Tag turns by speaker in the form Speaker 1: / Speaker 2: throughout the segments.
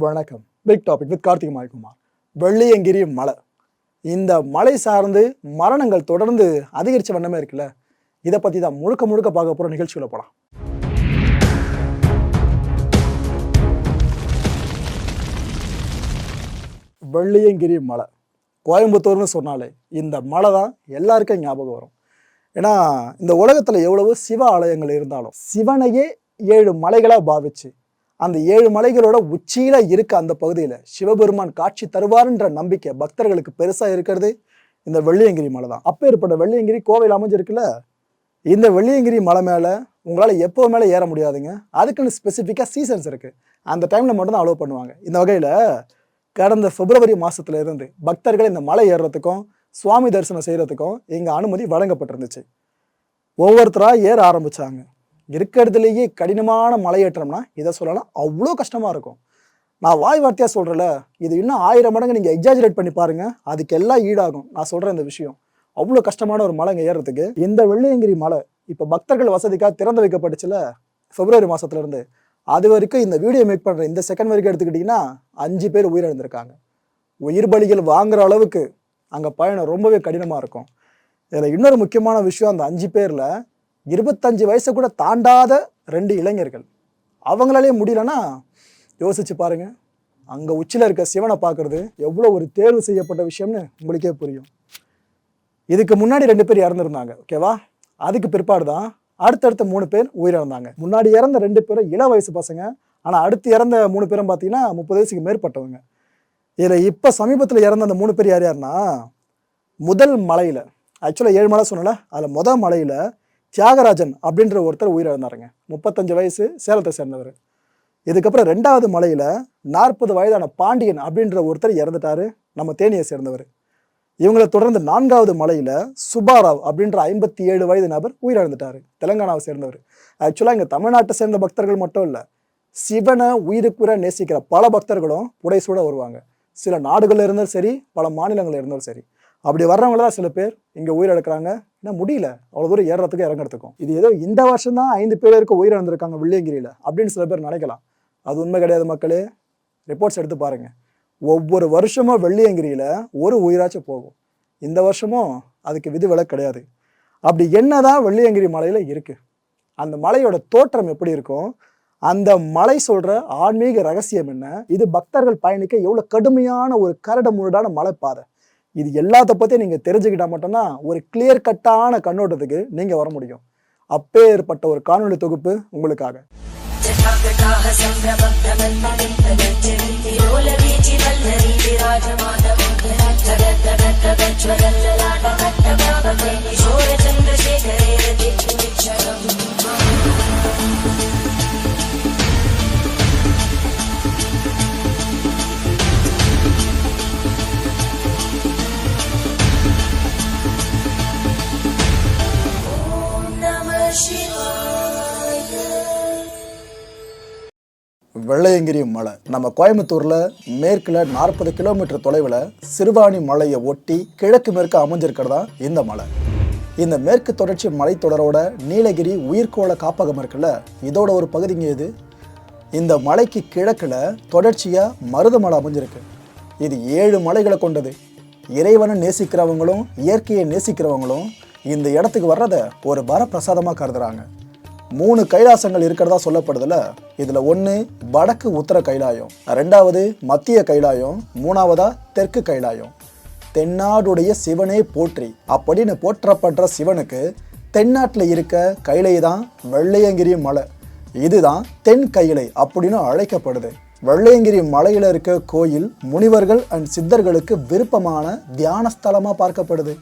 Speaker 1: வணக்கம். Big topic with Karthik Maikumar Velliangiri மலை இந்த மலை சார்ந்து மரணங்கள் தொடர்ந்து அதிகரித்த வண்ணமே இருக்குல்ல இதை பற்றி தான் முழுக்க முழுக்க பார்க்க போகிற நிகழ்ச்சிகளை போகலாம் வெள்ளியங்கிரி மலை கோயம்புத்தூர்னு சொன்னாலே இந்த மலை தான் எல்லாருக்கும் ஞாபகம் வரும். ஏன்னா இந்த உலகத்தில் எவ்வளவு சிவ ஆலயங்கள் இருந்தாலும் சிவனையே ஏழு மலைகளாக பாவிச்சு அந்த ஏழு மலைகளோட உச்சியில இருக்க அந்த பகுதியில் சிவபெருமான் காட்சி தருவார்ன்ற நம்பிக்கை பக்தர்களுக்கு பெருசா இருக்கிறது. இந்த வெள்ளியங்கிரி மலை தான். அப்போ ஏற்பட்ட வெள்ளியங்கிரி கோவையில் அமைஞ்சிருக்குல்ல? இந்த வெள்ளியங்கிரி மலை மேலே உங்களால் எப்போ மேலே ஏற முடியாதுங்க. அதுக்குன்னு ஸ்பெசிஃபிக்காக சீசன்ஸ் இருக்குது அந்த டைமில் மட்டும்தான் அலோவ் பண்ணுவாங்க. இந்த வகையில் கடந்த பிப்ரவரி மாதத்துல இருந்து பக்தர்கள் இந்த மலை ஏறுறதுக்கும் சுவாமி தரிசனம் செய்கிறதுக்கும் இங்கே அனுமதி வழங்கப்பட்டிருந்துச்சு. ஒவ்வொருத்தராக ஏற ஆரம்பித்தாங்க இருக்கிறதுலேயே கடினமான மலையேற்றம்னா இதை சொல்லலாம். அவ்வளோ கஷ்டமாக இருக்கும். நான் வாய் வார்த்தையாக சொல்கிறேன்ல இது இன்னும் ஆயிரம் மடங்கு நீங்கள் எக்ஸாஜரேட் பண்ணி பாருங்கள் அதுக்கு எல்லாம் ஈடாகும். நான் சொல்கிறேன் இந்த விஷயம். அவ்வளோ கஷ்டமான ஒரு மலைங்க ஏறுறதுக்கு. இந்த வெள்ளியங்கிரி மலை இப்போ பக்தர்கள் வசதிக்காக திறந்து வைக்கப்பட்டுச்சுல பிப்ரவரி மாதத்துலேருந்து அது வரைக்கும் இந்த வீடியோ மேக் பண்ணுற இந்த செகண்ட் வரைக்கும் எடுத்துக்கிட்டிங்கன்னா அஞ்சு பேர் உயிரிழந்திருக்காங்க. உயிர் பலிகள் வாங்குற அளவுக்கு அங்கே பயணம் ரொம்பவே கடினமாக இருக்கும். இதில் இன்னொரு முக்கியமான விஷயம் அந்த அஞ்சு பேரில் இருபத்தஞ்சு வயசை கூட தாண்டாத ரெண்டு இளைஞர்கள். அவங்களாலே முடியலன்னா யோசிச்சு பாருங்க. அங்கே உச்சியில் இருக்க சிவனை பார்க்கறது எவ்வளோ ஒரு தேர்வு செய்யப்பட்ட விஷயம்னு உங்களுக்கே புரியும். இதுக்கு முன்னாடி ரெண்டு பேர் இறந்துருந்தாங்க ஓகேவா அதுக்கு பிற்பாடு தான் அடுத்தடுத்த மூணு பேர் உயிரிழந்தாங்க. முன்னாடி இறந்த ரெண்டு பேரும் இள வயசு பசங்க. ஆனால் அடுத்து இறந்த மூணு பேரும் பார்த்தீங்கன்னா முப்பது வயசுக்கு மேற்பட்டவங்க. இதில் இப்போ சமீபத்தில் இறந்த அந்த மூணு பேர் யார் யாருன்னா முதல் மலையில் ஆக்சுவலாக ஏழு மலை சொன்னல அதில் முதல் மலையில் தியாகராஜன் அப்படின்ற ஒருத்தர் உயிரிழந்தாருங்க. முப்பத்தஞ்சு வயசு சேலத்தை சேர்ந்தவர். இதுக்கப்புறம் ரெண்டாவது மலையில் நாற்பது வயதான பாண்டியன் அப்படின்ற ஒருத்தர் இறந்துட்டாரு. நம்ம தேனியை சேர்ந்தவர். இவங்களை தொடர்ந்து நான்காவது மலையில் சுபாராவ் அப்படின்ற ஐம்பத்தி ஏழு வயது நபர் உயிரிழந்துட்டாரு. தெலுங்கானாவை சேர்ந்தவர். ஆக்சுவலாக இங்கே தமிழ்நாட்டை சேர்ந்த பக்தர்கள் மட்டும் இல்லை சிவனை உயிருக்குற நேசிக்கிற பல பக்தர்களும் புடைசூட வருவாங்க. சில நாடுகளில் இருந்தாலும் சரி பல மாநிலங்களில் இருந்தாலும் சரி. அப்படி வர்றவங்கள தான் சில பேர் இங்கே உயிரிழக்கிறாங்க. ஏன்னா முடியல. அவ்வளோ தூரம் ஏறுறதுக்கும் இறங்குறதுக்கும். இது ஏதோ இந்த வருஷம் தான் ஐந்து பேருக்கு உயிரிழந்திருக்காங்க வெள்ளியங்கிரியில் அப்படின்னு சில பேர் நினைக்கலாம். அது உண்மை கிடையாது மக்களே. ரிப்போர்ட்ஸ் எடுத்து பாருங்கள் ஒவ்வொரு வருஷமும் வெள்ளியங்கிரியில் ஒரு உயிராச்சும் போகும். இந்த வருஷமும் அதுக்கு விதிவிலக்கு கிடையாது. அப்படி என்ன தான் வெள்ளியங்கிரி மலையில் இருக்குது அந்த மலையோட தோற்றம் எப்படி இருக்கும்? அந்த மலை சொல்கிற ஆன்மீக ரகசியம் என்ன? இது பக்தர்கள் பயணிக்க எவ்வளோ கடுமையான ஒரு கரடு முரடான மலைப்பாதை. இது எல்லாத்த பற்றியும் நீங்கள் தெரிஞ்சுக்கிட்டால் மட்டும்தான் ஒரு கிளியர் கட்டான கண்ணோட்டத்துக்கு நீங்கள் வர முடியும். அப்பே ஏற்பட்ட ஒரு காணொலி தொகுப்பு உங்களுக்காக.
Speaker 2: சோழ சந்திரசேகரே
Speaker 1: வெள்ளையங்கிரி மலை. நம்ம கோயம்புத்தூர்ல மேற்குல நாற்பது கிலோமீட்டர் தொலைவில் சிறுவாணி மலையை ஒட்டி கிழக்கு மேற்கு அமைஞ்சிருக்கிறதா இந்த மலை. இந்த மேற்கு தொடர்ச்சி மலைத்தொடரோட நீலகிரி உயிர்கோள காப்பகம் இருக்குல்ல இதோட ஒரு பகுதிங்க இது. இந்த மலைக்கு கிழக்கில் தொடர்ச்சியாக மருதமலை அமைஞ்சிருக்கு. இது ஏழு மலைகளை கொண்டது. இறைவனை நேசிக்கிறவங்களும் இயற்கையை நேசிக்கிறவங்களும் இந்த இடத்துக்கு வர்றதை ஒரு வரப்பிரசாதமாக கருதுறாங்க. மூணு கைலாசங்கள் இருக்கிறதா சொல்லப்படுதுல? இதுல ஒன்று வடக்கு உத்தர கைலாயம் ரெண்டாவது மத்திய கைலாயம் மூணாவதா தெற்கு கைலாயம். தென்னாடுடைய சிவனே போற்றி அப்படின்னு போற்றப்படுற சிவனுக்கு தென்னாட்டில் இருக்க கைலை தான் வெள்ளையங்கிரி மலை. இதுதான் தென் கைலை அப்படின்னு அழைக்கப்படுது. வெள்ளையங்கிரி மலையில் இருக்க கோயில் முனிவர்கள் அண்ட் சித்தர்களுக்கு விருப்பமான தியானஸ்தலமாக பார்க்கப்படுது.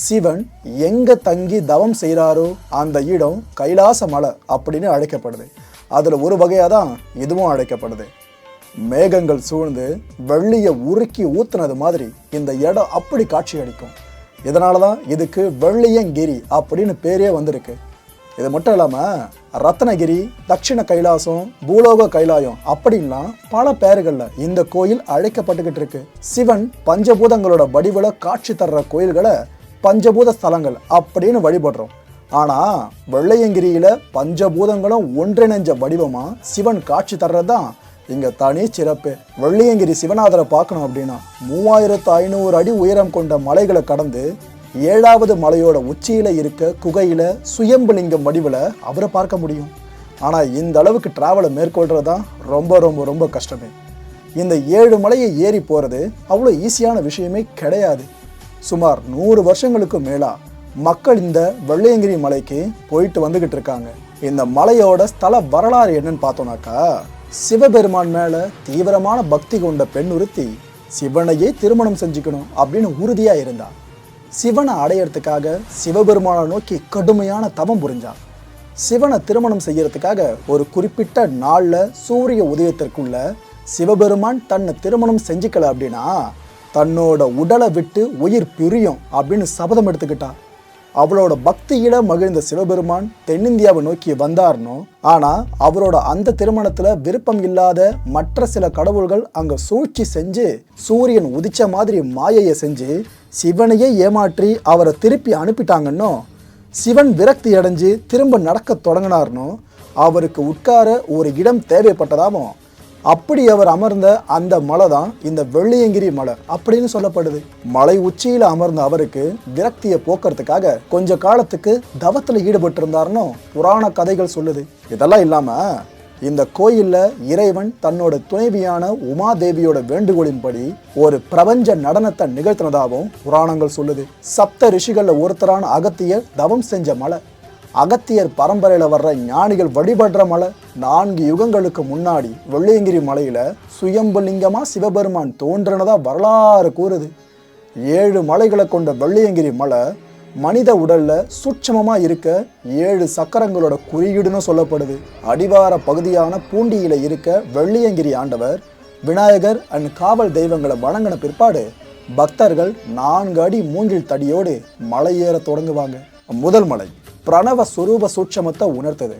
Speaker 1: சிவன் எங்க தங்கி தவம் செய்கிறாரோ அந்த இடம் கைலாச மலை அப்படின்னு அழைக்கப்படுது. அதில் ஒரு வகையாக தான் இதுவும் அழைக்கப்படுது. மேகங்கள் சூழ்ந்து வெள்ளியை உருக்கி ஊத்துனது மாதிரி இந்த இடம் அப்படி காட்சி அளிக்கும் இதனால தான் இதுக்கு வெள்ளியங்கிரி அப்படின்னு பேரே வந்திருக்கு. இது மட்டும் இல்லாமல் ரத்னகிரி தட்சிண கைலாசம் பூலோக கைலாயம் அப்படின்லாம் பல பெயர்களில் இந்த கோயில் அழைக்கப்பட்டுக்கிட்டு இருக்கு. சிவன் பஞ்சபூதங்களோட வடிவில் காட்சி தர்ற கோயில்களை பஞ்சபூத ஸ்தலங்கள் அப்படின்னு வழிபடுறோம். ஆனால் வெள்ளையங்கிரியில் பஞ்சபூதங்களும் ஒன்றிணைஞ்ச வடிவமாக சிவன் காட்சி தர்றது தான் இங்கே தனி சிறப்பு. வெள்ளையங்கிரி சிவநாதரை பார்க்கணும் அப்படின்னா மூவாயிரத்து ஐநூறு அடி உயரம் கொண்ட மலைகளை கடந்து ஏழாவது மலையோட உச்சியில் இருக்க குகையில் சுயம்புலிங்கம் வடிவில் அவரை பார்க்க முடியும். ஆனால் இந்த அளவுக்கு டிராவலை மேற்கொள்கிறது தான் ரொம்ப ரொம்ப ரொம்ப கஷ்டமே. இந்த ஏழு மலையை ஏறி போகிறது அவ்வளோ ஈஸியான விஷயமே கிடையாது. சுமார் நூறு வருஷங்களுக்கு மேலாக மக்கள் இந்த வெள்ளையங்கிரி மலைக்கு போயிட்டு வந்துக்கிட்டு இருக்காங்க. இந்த மலையோட ஸ்தல வரலாறு என்னன்னு பார்த்தோம்னாக்கா சிவபெருமான் மேலே தீவிரமான பக்தி கொண்ட பெண் ஒருத்தி சிவனையே திருமணம் செஞ்சுக்கணும் அப்படின்னு உறுதியாக இருந்தா. சிவனை அடையிறதுக்காக சிவபெருமானை நோக்கி கடுமையான தவம் புரிஞ்சான் சிவனை திருமணம் செய்யறதுக்காக ஒரு குறிப்பிட்ட நாளில் சூரிய உதயத்திற்குள்ள சிவபெருமான் தன்னை திருமணம் செஞ்சுக்கல அப்படின்னா தன்னோட உடலை விட்டு உயிர் பிரியும் அப்படின்னு சபதம் எடுத்துக்கிட்டான் அவளோட பக்தியிட மகிழ்ந்த சிவபெருமான் தென்னிந்தியாவை நோக்கி வந்தார்னோ ஆனால் அவரோட அந்த திருமணத்தில் விருப்பம் இல்லாத மற்ற சில கடவுள்கள் அங்கே சூழ்ச்சி செஞ்சு சூரியன் உதிச்ச மாதிரி மாயையை செஞ்சு சிவனையே ஏமாற்றி அவரை திருப்பி அனுப்பிட்டாங்கன்னோ சிவன் விரக்தி அடைஞ்சு திரும்ப நடக்க தொடங்கினார்னோ அவருக்கு உட்கார ஒரு இடம் தேவைப்பட்டதாகவும் அப்படி அவர் அமர்ந்த அந்த மலை தான் இந்த வெள்ளியங்கிரி மலை அப்படின்னு சொல்லப்படுது. மலை உச்சியில் அமர்ந்த அவருக்கு விரக்தியை போக்குறதுக்காக கொஞ்ச காலத்துக்கு தவத்தில் ஈடுபட்டிருந்தாருன்னு புராண கதைகள் சொல்லுது. இதெல்லாம் இல்லாம இந்த கோயில்ல இறைவன் தன்னோட துணைவியான உமாதேவியோட வேண்டுகோளின்படி ஒரு பிரபஞ்ச நடனத்தை நிகழ்த்தினதாகவும் புராணங்கள் சொல்லுது. சப்த ரிஷிகள்ல ஒருத்தரான அகத்தியர் தவம் செஞ்ச மலை. அகத்தியர் பரம்பரையில் வர்ற ஞானிகள் வழிபடுற மலை. நான்கு யுகங்களுக்கு முன்னாடி வெள்ளையங்கிரி மலையில் சுயம்புலிங்கமாக சிவபெருமான் தோன்றினதாக வரலாறு கூறுது. ஏழு மலைகளை கொண்ட வெள்ளியங்கிரி மலை மனித உடலில் சூட்சமமாக இருக்க ஏழு சக்கரங்களோட குறியீடுன்னு சொல்லப்படுது. அடிவார பகுதியான பூண்டியில் இருக்க வெள்ளியங்கிரி ஆண்டவர் விநாயகர் அண்ட் காவல் தெய்வங்களை வணங்கின பிற்பாடு பக்தர்கள் நான்கு அடி மூங்கில் தடியோடு மலை ஏற தொடங்குவாங்க. முதல் மலை. பிரணவ சுரூப சூட்சமத்தை உணர்த்துது.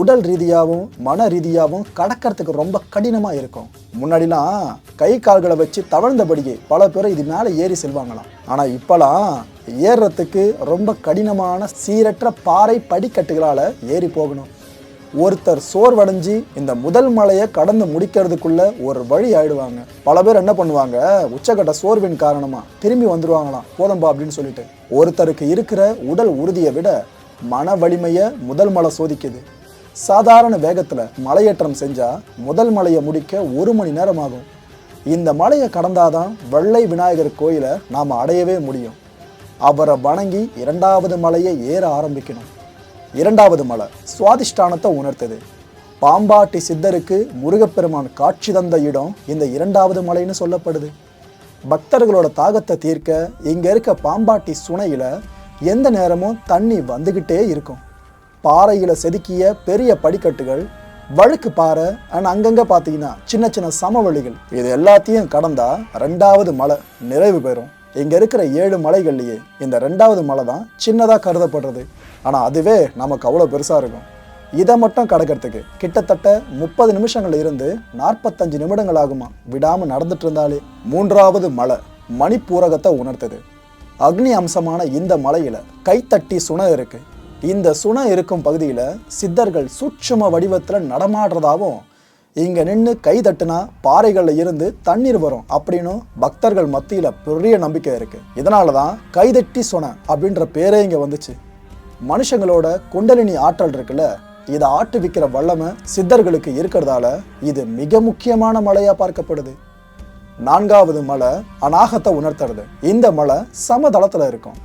Speaker 1: உடல் ரீதியாகவும் மன ரீதியாகவும் கடக்கிறதுக்கு ரொம்ப கடினமாக இருக்கும். முன்னாடிலாம் கை கால்களை வச்சு தவழ்ந்தபடியே பல பேர் இது மேலே ஏறி செல்வாங்களாம். ஆனால் இப்போலாம் ஏறுறதுக்கு ரொம்ப கடினமான சீரற்ற பாறை படிக்கட்டுகளால் ஏறி போகணும். ஒருத்தர் சோர்வடைஞ்சு இந்த முதல் மலையை கடந்து முடிக்கிறதுக்குள்ள ஒரு வழி ஆயிடுவாங்க. பல பேர் என்ன பண்ணுவாங்க? உச்சக்கட்ட சோர்வின் காரணமா திரும்பி வந்துடுவாங்களாம் போதம்பா அப்படின்னு சொல்லிட்டு. ஒருத்தருக்கு இருக்கிற உடல் உறுதியை விட மன வலிமையை முதல் மலை சோதிக்குது. சாதாரண வேகத்தில் மலையேற்றம் செஞ்சால் முதல் மலையை முடிக்க ஒரு மணி நேரம் ஆகும். இந்த மலையை கடந்தாதான் வெள்ளை விநாயகர் கோயிலை நாம் அடையவே முடியும். அவரை வணங்கி இரண்டாவது மலையை ஏற ஆரம்பிக்கணும். இரண்டாவது மலை சுவாதிஷ்டானத்தை உணர்த்தது. பாம்பாட்டி சித்தருக்கு முருகப்பெருமான் காட்சி தந்த இடம் இந்த இரண்டாவது மலைன்னு சொல்லப்படுது. பக்தர்களோட தாகத்தை தீர்க்க இங்கே இருக்க பாம்பாட்டி சுனையில் எந்த நேரமும் தண்ணி வந்துக்கிட்டே இருக்கும். பாறையில் செதுக்கிய பெரிய படிக்கட்டுகள் வழுக்கு பாறை அண்ட் அங்கங்கே பார்த்தீங்கன்னா சின்ன சின்ன சமவெளிகள். இது எல்லாத்தையும் கடந்தா ரெண்டாவது மலை நிறைவு பெறும். இங்கே இருக்கிற ஏழு மலைகள்லேயே இந்த ரெண்டாவது மலை தான் சின்னதாக கருதப்படுறது. ஆனால் அதுவே நமக்கு அவ்வளோ பெருசாக இருக்கும். இதை மட்டும் கடக்கிறதுக்கு கிட்டத்தட்ட முப்பது நிமிஷங்கள் இருந்து நாற்பத்தஞ்சு நிமிடங்கள் ஆகுமா. விடாமல் நடந்துட்டு இருந்தாலே மூன்றாவது மலை மணிப்பூரகத்தை உணர்த்தது. அக்னி அம்சமான இந்த மலையில கைத்தட்டி சுனை இருக்கு. இந்த சுனை இருக்கும் பகுதியில் சித்தர்கள் சூட்சும வடிவத்தில் நடமாடுறதாவும் இங்கே நின்று கை தட்டுனா பாறைகளில் இருந்து தண்ணீர் வரும் அப்படின்னு பக்தர்கள் மத்தியில் பெரிய நம்பிக்கை இருக்குது இதனால தான் கைதட்டி சுனை அப்படின்ற பேரே இங்கே வந்துச்சு. மனுஷங்களோட குண்டலினி ஆற்றல் இருக்குல்ல இதை ஆட்டுவிக்கிற வல்லமை சித்தர்களுக்கு இருக்கிறதால இது மிக முக்கியமான மலையாக பார்க்கப்படுது. நான்காவது மலை அநாகத்தை உணர்த்துறது. இந்த மலை சமதளத்தில் இருக்கும்.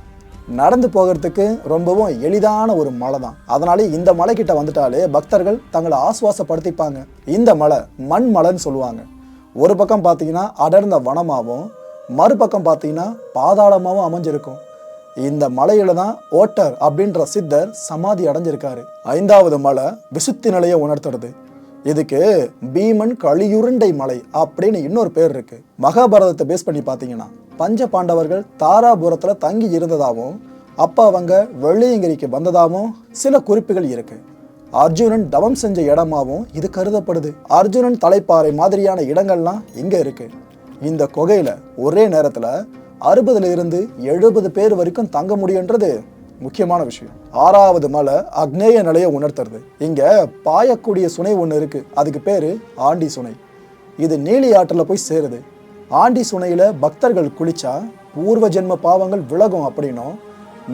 Speaker 1: நடந்து போகிறதுக்கு ரொம்பவும் எளிதான ஒரு மலை தான் அதனாலே இந்த மலைக்கிட்ட வந்துட்டாலே பக்தர்கள் தங்களை ஆசுவாசப்படுத்திப்பாங்க. இந்த மலை மண் மலைன்னு சொல்லுவாங்க. ஒரு பக்கம் பார்த்தீங்கன்னா அடர்ந்த வனமாகவும் மறுபக்கம் பார்த்தீங்கன்னா பாதாளமாகவும் அமைஞ்சிருக்கும். இந்த மலையில தான் ஓட்டர் அப்படின்ற சித்தர் சமாதி அடைஞ்சிருக்காரு. ஐந்தாவது மலை விசுத்தி நிலையை உணர்த்துறது. இதுக்கு பீமன் கலியுருண்டை மலை அப்படின்னு இன்னொரு பேர் இருக்கு. மகாபாரதத்தை பேஸ் பண்ணி பார்த்தீங்கன்னா பஞ்ச பாண்டவர்கள் தாராபுரத்தில் தங்கி இருந்ததாகவும் அப்ப அவங்க வெள்ளியங்கிரிக்கு வந்ததாகவும் சில குறிப்புகள் இருக்கு. அர்ஜுனன் தவம் செஞ்ச இடமாவும் இது கருதப்படுது. அர்ஜுனன் தலைப்பாறை மாதிரியான இடங்கள்லாம் இங்கே இருக்கு. இந்த குகையில் ஒரே நேரத்தில் அறுபதுல இருந்து எழுபது பேர் வரைக்கும் தங்க முடியுன்றது முக்கியமான விஷயம். ஆறாவது மலை அக்னேய நிலையை உணர்த்துறது. இங்க பாயக்கூடிய சுனை ஒன்று இருக்கு. அதுக்கு பேரு ஆண்டி சுனை. இது நீலி ஆற்றில் போய் சேருது. ஆண்டி சுனையில் பக்தர்கள் குளிச்சா பூர்வ ஜென்ம பாவங்கள் விலகும் அப்படின்னும்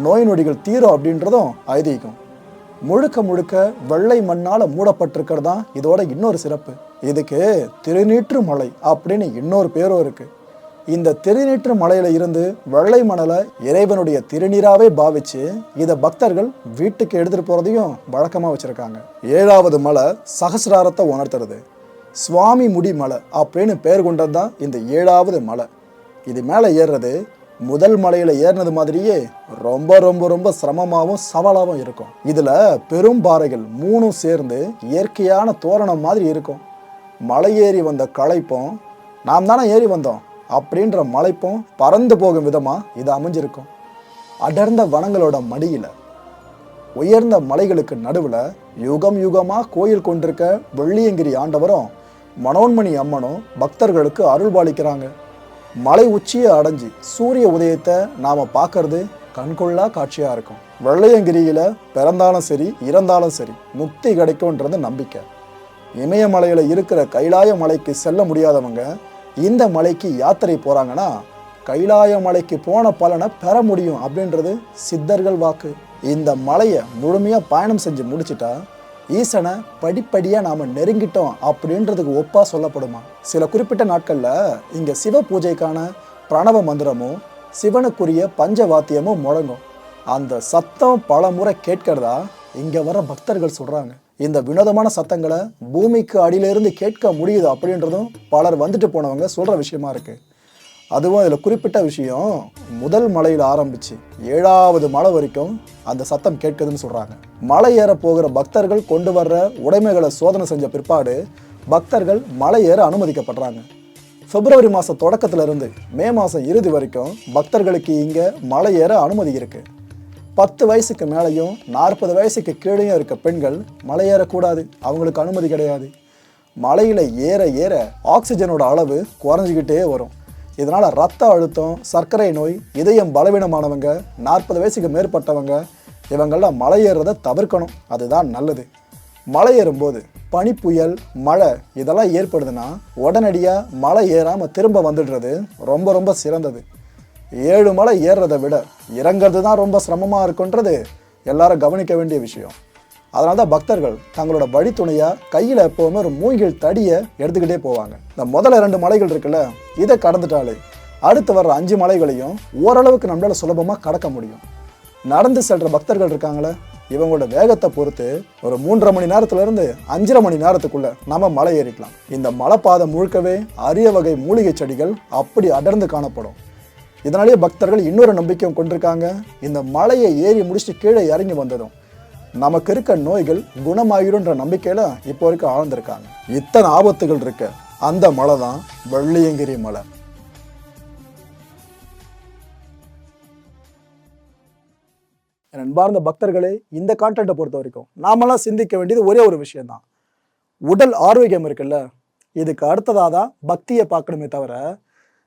Speaker 1: நோய் நொடிகள் தீரும் அப்படின்றதும் ஐதீகம். முழுக்க முழுக்க வெள்ளை மண்ணால் மூடப்பட்டிருக்கிறது தான் இதோட இன்னொரு சிறப்பு. இதுக்கு திருநீற்று மலை அப்படின்னு இன்னொரு பேரும் இருக்குது இந்த திருநீற்று மலையில இருந்து வெள்ளை மணலை இறைவனுடைய திருநீராவே பாவிச்சு இதை பக்தர்கள் வீட்டுக்கு எடுத்துட்டு போறதையும் வழக்கமா வச்சிருக்காங்க. ஏழாவது மலை சகசிராரத்தை உணர்த்துறது. சுவாமி முடி மலை அப்படின்னு பேர் கொண்டது தான் இந்த ஏழாவது மலை. இது மேலே ஏறுறது முதல் மலையில் ஏறினது மாதிரியே ரொம்ப ரொம்ப ரொம்ப சிரமமாகவும் சவாலாகவும் இருக்கும். இதில் பெரும் பாறைகள் மூணும் சேர்ந்து இயற்கையான தோரணம் மாதிரி இருக்கும். மலை ஏறி வந்த களைப்பும் நாம் தானே ஏறி வந்தோம். அப்படின்ற மலைப்பும் பறந்து போகும் விதமாக இது அமைஞ்சிருக்கும். அடர்ந்த வனங்களோட மடியில் உயர்ந்த மலைகளுக்கு நடுவில் யுகம் யுகமாக கோயில் கொண்டிருக்க வெள்ளியங்கிரி ஆண்டவரும் மனோன்மணி அம்மனும் பக்தர்களுக்கு அருள்பாலிக்கிறாங்க. மலை உச்சியை அடைஞ்சு சூரிய உதயத்தை நாம் பார்க்கறது கண்கொள்ளா காட்சியாக இருக்கும். வெள்ளையங்கிரியில் பிறந்தாலும் சரி இறந்தாலும் சரி முக்தி கிடைக்கும்ன்றது நம்பிக்கை. இமயமலையில் இருக்கிற கைலாய மலைக்கு செல்ல முடியாதவங்க இந்த மலைக்கு யாத்திரை போகிறாங்கன்னா கைலாய மலைக்கு போன பலனை பெற முடியும் அப்படின்றது சித்தர்கள் வாக்கு. இந்த மலையை முழுமையாக பயணம் செஞ்சு முடிச்சிட்டா ஈசனை படிப்படியாக நாம் நெருங்கிட்டோம் அப்படின்றதுக்கு ஒப்பாக சொல்லப்படுமா? சில குறிப்பிட்ட நாட்களில் இங்கே சிவ பூஜைக்கான பிரணவ மந்திரமும் சிவனுக்குரிய பஞ்சவாத்தியமும் முழங்கும். அந்த சத்தம் பல முறை கேட்கிறதா இங்கே வர பக்தர்கள் சொல்கிறாங்க இந்த வினோதமான சத்தங்களை பூமிக்கு அடியிலிருந்து கேட்க முடியுது அப்படின்றதும் பலர் வந்துட்டு போனவங்க சொல்கிற விஷயமா இருக்குது அதுவும் இதில் குறிப்பிட்ட விஷயம் முதல் மலையில் ஆரம்பிச்சு ஏழாவது மலை வரைக்கும் அந்த சத்தம் கேட்குதுன்னு சொல்கிறாங்க மலை ஏற போகிற பக்தர்கள் கொண்டு வர்ற உடைமைகளை சோதனை செஞ்ச பிற்பாடு பக்தர்கள் மலை ஏற அனுமதிக்கப்படுறாங்க. பிப்ரவரி மாதம் தொடக்கத்திலிருந்து மே மாதம் இறுதி வரைக்கும் பக்தர்களுக்கு இங்கே மலை ஏற அனுமதி இருக்குது பத்து வயசுக்கு மேலேயும் நாற்பது வயசுக்கு கீழேயும் இருக்க பெண்கள் மலை ஏறக்கூடாது. அவங்களுக்கு அனுமதி கிடையாது. மலையில் ஏற ஏற ஆக்சிஜனோட அளவு குறைஞ்சிக்கிட்டே வரும். இதனால் ரத்த அழுத்தம் சர்க்கரை நோய் இதயம் பலவீனமானவங்க நாற்பது வயசுக்கு மேற்பட்டவங்க இவங்கள்லாம் மலை ஏறுறதை தவிர்க்கணும். அதுதான் நல்லது. மலை ஏறும்போது பனி புயல் மழை இதெல்லாம் ஏற்படுதுன்னா உடனடியாக மலை ஏறாமல் திரும்ப வந்துடுறது ரொம்ப ரொம்ப சிறந்தது. ஏழு மலை ஏறுறதை விட இறங்குறது தான் ரொம்ப சிரமமாக இருக்குன்றது எல்லாரும் கவனிக்க வேண்டிய விஷயம். அதனால தான் பக்தர்கள் தங்களோட வழித்துணையாக கையில் எப்போவுமே ஒரு மூங்கில் தடியை எடுத்துக்கிட்டே போவாங்க. இந்த முதல்ல ரெண்டு மலைகள் இருக்குல்ல இதை கடந்துட்டாலே அடுத்து வர்ற அஞ்சு மலைகளையும் ஓரளவுக்கு நம்மளால் சுலபமாக கடக்க முடியும். நடந்து செல்கிற பக்தர்கள் இருக்காங்களே இவங்களோட வேகத்தை பொறுத்து ஒரு மூன்றரை மணி நேரத்துலேருந்து அஞ்சரை மணி நேரத்துக்குள்ளே நம்ம மலை ஏறிக்கலாம். இந்த மலைப்பாதை முழுக்கவே அரிய வகை மூலிகை செடிகள் அப்படி அடர்ந்து காணப்படும். இதனாலேயே பக்தர்கள் இன்னொரு நம்பிக்கையும் கொண்டிருக்காங்க. இந்த மலையை ஏறி முடிச்சுட்டு கீழே இறங்கி வந்ததும் நமக்கு இருக்க நோய்கள் குணமாகிடும்ன்ற நம்பிக்கையில் இப்போ வரைக்கும் ஆழ்ந்திருக்காங்க. இத்தனை ஆபத்துகள் இருக்க. அந்த மலை தான் வெள்ளியங்கிரி மலை. அன்பார்ந்த பக்தர்களே இந்த கான்டென்ட்டை பொறுத்த வரைக்கும் நாமெல்லாம் சிந்திக்க வேண்டியது ஒரே ஒரு விஷயம்தான். உடல் ஆரோக்கியம் இருக்குல்ல. இதுக்கு அடுத்ததாக தான் பக்தியை பார்க்கணுமே தவிர